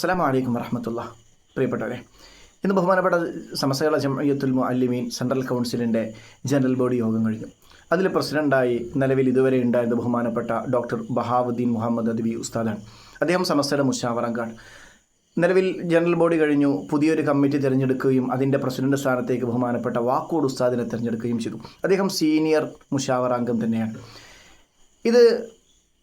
അസ്സലാമു വലൈക്കും വരഹമത്തുള്ള പ്രിയപ്പെട്ടവരെ ഇന്ന് ബഹുമാനപ്പെട്ട സമസ്തകള ജമയത്തുൽ അല്ലിമീൻ സെൻട്രൽ കൗൺസിലിന്റെ ജനറൽ ബോഡി യോഗം കഴിഞ്ഞു. അതിൽ പ്രസിഡന്റായി നിലവിൽ ഇതുവരെ ഉണ്ടായിരുന്ന ബഹുമാനപ്പെട്ട ഡോക്ടർ ബഹാവുദ്ദീൻ മുഹമ്മദ് അദ്ബി ഉസ്താദാണ്. അദ്ദേഹം സമസ്തയുടെ മുഷാവറങ്കാട് നിലവിൽ ജനറൽ ബോഡി കഴിഞ്ഞു പുതിയൊരു കമ്മിറ്റി തിരഞ്ഞെടുക്കുകയും അതിന്റെ പ്രസിഡന്റ് സ്ഥാനത്തേക്ക് ബഹുമാനപ്പെട്ട വാക്കോട് ഉസ്താദിനെ തിരഞ്ഞെടുക്കുകയും ചെയ്തു. അദ്ദേഹം സീനിയർ മുഷാവറാംഗം തന്നെയാണ്. ഇത്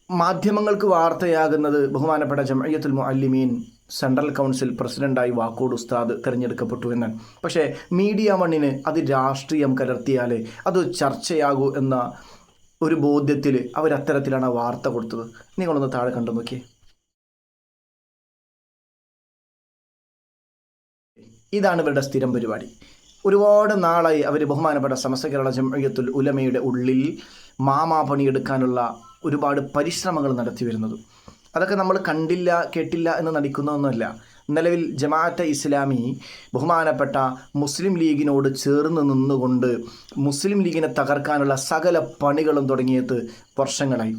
മാധ്യമങ്ങൾക്ക് വാർത്തയാകുന്നത് ബഹുമാനപ്പെട്ട ജമയത്തുൽ മുഅല്ലിമീൻ സെൻട്രൽ കൗൺസിൽ പ്രസിഡന്റായി വാക്കോട് ഉസ്താദ് തിരഞ്ഞെടുക്കപ്പെട്ടു എന്ന്. പക്ഷേ മീഡിയ മണ്ണിന് അത് രാഷ്ട്രീയം കലർത്തിയാലേ അത് ചർച്ചയാകൂ എന്ന ഒരു ബോധ്യത്തിൽ അവരത്തരത്തിലാണ് അത്തരത്തിലാണ് വാർത്ത കൊടുത്തത്. നിങ്ങളൊന്ന് താഴെ കണ്ടു നോക്കിയേ. ഇതാണ് ഇവരുടെ സ്ഥിരം പരിപാടി. ഒരുപാട് നാളായി അവർ ബഹുമാനപ്പെട്ട സമസ്ത കേരള ജമയത്തുൽ ഉലമയുടെ ഉള്ളിൽ മാമാ പണിയെടുക്കാനുള്ള ഒരുപാട് പരിശ്രമങ്ങൾ നടത്തി വരുന്നത് അതൊക്കെ നമ്മൾ കണ്ടില്ല കേട്ടില്ല എന്ന് നടിക്കുന്നൊന്നുമല്ല നിലവിൽ ജമാഅത്തെ ഇസ്ലാമി ബഹുമാനപ്പെട്ട മുസ്ലിം ലീഗിനോട് ചേർന്ന് നിന്നുകൊണ്ട് മുസ്ലിം ലീഗിനെ തകർക്കാനുള്ള സകല പണികളും തുടങ്ങിയത് വർഷങ്ങളായി.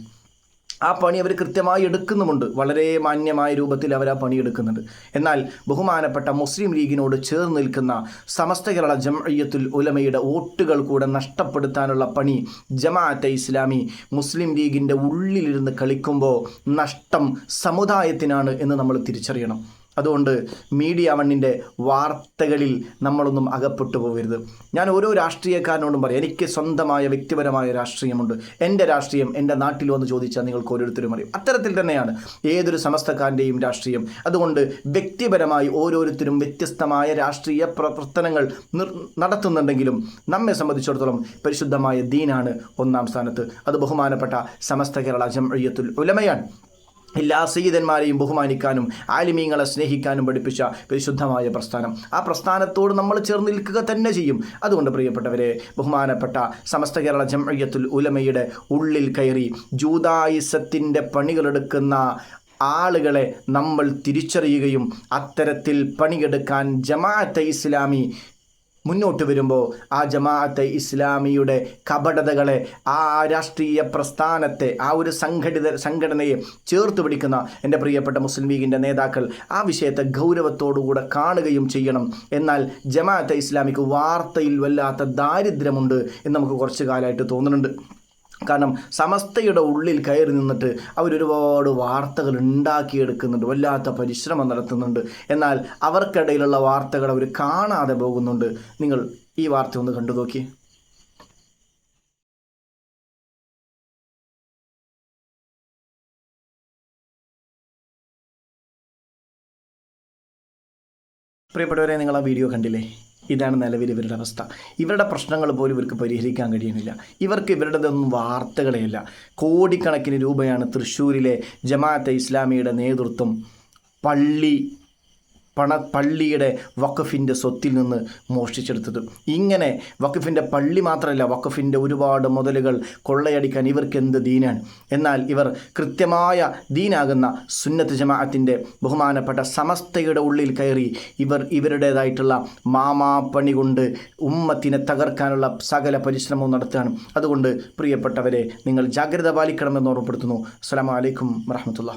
ആ പണി അവർ കൃത്യമായി എടുക്കുന്നുമുണ്ട്. വളരെ മാന്യമായ രൂപത്തിൽ അവർ ആ പണി എടുക്കുന്നുണ്ട്. എന്നാൽ ബഹുമാനപ്പെട്ട മുസ്ലിം ലീഗിനോട് ചേർന്ന് നിൽക്കുന്ന സമസ്ത കേരള ജംഅയ്യത്തുൽ ഉലമയുടെ വോട്ടുകൾ കൂടെ നഷ്ടപ്പെടുത്താനുള്ള പണി ജമാഅത്തെ ഇസ്ലാമി മുസ്ലിം ലീഗിന്റെ ഉള്ളിലിരുന്ന് കളിക്കുമ്പോൾ നഷ്ടം സമുദായത്തിനാണ് എന്ന് നമ്മൾ തിരിച്ചറിയണം. അതുകൊണ്ട് മീഡിയ വണ്ണിന്റെ വാർത്തകളിൽ നമ്മളൊന്നും അകപ്പെട്ടു പോകരുത്. ഞാൻ ഓരോ രാഷ്ട്രീയക്കാരനോടും പറയാം എനിക്ക് സ്വന്തമായ വ്യക്തിപരമായ രാഷ്ട്രീയമുണ്ട്. എന്റെ രാഷ്ട്രീയം എന്റെ നാട്ടിൽ വന്ന് ചോദിച്ചാൽ നിങ്ങൾക്ക് ഓരോരുത്തരും അറിയും. അത്തരത്തിൽ തന്നെയാണ് ഏതൊരു സമസ്തക്കാരന്റെയും രാഷ്ട്രീയം. അതുകൊണ്ട് വ്യക്തിപരമായി ഓരോരുത്തരും വ്യത്യസ്തമായ രാഷ്ട്രീയ പ്രവർത്തനങ്ങൾ നടത്തുന്നുണ്ടെങ്കിലും നമ്മെ സംബന്ധിച്ചിടത്തോളം പരിശുദ്ധമായ ദീനാണ് ഒന്നാം സ്ഥാനത്ത്. അത് ബഹുമാനപ്പെട്ട സമസ്ത കേരള ജംഇയ്യത്തുൽ ഉലമയാണ്. എല്ലാ സയ്യിദന്മാരെയും ബഹുമാനിക്കാനും ആലിമീങ്ങളെ സ്നേഹിക്കാനും പഠിപ്പിച്ച പരിശുദ്ധമായ പ്രസ്ഥാനം. ആ പ്രസ്ഥാനത്തോട് നമ്മൾ ചേർന്ന് നിൽക്കുക തന്നെ ചെയ്യും. അതുകൊണ്ട് പ്രിയപ്പെട്ടവരെ ബഹുമാനപ്പെട്ട സമസ്ത കേരള ജംഅയ്യത്തുൽ ഉലമയുടെ ഉള്ളിൽ കയറി ജൂതായുസത്തിന്റെ പണികളെടുക്കുന്ന ആളുകളെ നമ്മൾ തിരിച്ചറിയുകയും അത്തരത്തിൽ പണിയെടുക്കാൻ ജമാഅത്തെ ഇസ്ലാമി മുന്നോട്ട് വരുമ്പോൾ ആ ജമാഅത്തെ ഇസ്ലാമിയുടെ കപടതകളെ ആ രാഷ്ട്രീയ പ്രസ്ഥാനത്തെ ആ ഒരു സംഘടിത സംഘടനയെ ചേർത്ത് പിടിക്കുന്ന എന്റെ പ്രിയപ്പെട്ട മുസ്ലിം ലീഗിന്റെ നേതാക്കൾ ആ വിഷയത്തെ ഗൗരവത്തോടുകൂടെ കാണുകയും ചെയ്യണം. എന്നാൽ ജമാഅത്തെ ഇസ്ലാമിക്ക് വാർത്തയിൽ വല്ലാത്ത ദാരിദ്ര്യമുണ്ട് എന്ന് നമുക്ക് കുറച്ച് കാലമായിട്ട് തോന്നുന്നുണ്ട്. കാരണം സമസ്തയുടെ ഉള്ളിൽ കയറി നിന്നിട്ട് അവരൊരുപാട് വാർത്തകൾ ഉണ്ടാക്കിയെടുക്കുന്നുണ്ട് വല്ലാത്ത പരിശ്രമം നടത്തുന്നുണ്ട്. എന്നാൽ അവർക്കിടയിലുള്ള വാർത്തകൾ അവർ കാണാതെ പോകുന്നുണ്ട്. നിങ്ങൾ ഈ വാർത്ത ഒന്ന് കണ്ടു നോക്കി. പ്രിയപ്പെട്ടവരെ നിങ്ങൾ ആ വീഡിയോ കണ്ടില്ലേ? ഇതാണ് നിലവിൽ ഇവരുടെ അവസ്ഥ. ഇവരുടെ പ്രശ്നങ്ങൾ പോലും ഇവർക്ക് പരിഹരിക്കാൻ കഴിയുന്നില്ല. ഇവർക്ക് ഇവരുടേതൊന്നും വാർത്തകളെയല്ല. കോടിക്കണക്കിന് രൂപയാണ് തൃശ്ശൂരിലെ ജമാഅത്തെ ഇസ്ലാമിയുടെ നേതൃത്വം പള്ളി പണ പള്ളിയുടെ വഖഫിന്റെ സ്വത്തിൽ നിന്ന് മോഷ്ടിച്ചെടുത്തത്. ഇങ്ങനെ വഖഫിന്റെ പള്ളി മാത്രമല്ല വഖഫിന്റെ ഒരുപാട് മുതലുകൾ കൊള്ളയടിക്കാൻ ഇവർക്ക് എന്ത് ദീനാണ്? എന്നാൽ ഇവർ കൃത്യമായ ദീനാകുന്ന സുന്നത്ത് ജമാഅത്തിന്റെ ബഹുമാനപ്പെട്ട സമസ്തയുടെ ഉള്ളിൽ കയറി ഇവർ ഇവരുടേതായിട്ടുള്ള മാമാപ്പണി കൊണ്ട് ഉമ്മത്തിനെ തകർക്കാനുള്ള സകല പരിശ്രമവും നടത്തുകയാണ്. അതുകൊണ്ട് പ്രിയപ്പെട്ടവരെ നിങ്ങൾ ജാഗ്രത പാലിക്കണമെന്ന് ഓർമ്മപ്പെടുത്തുന്നു. അസ്സാം വലൈക്കും വറഹമത്തുള്ള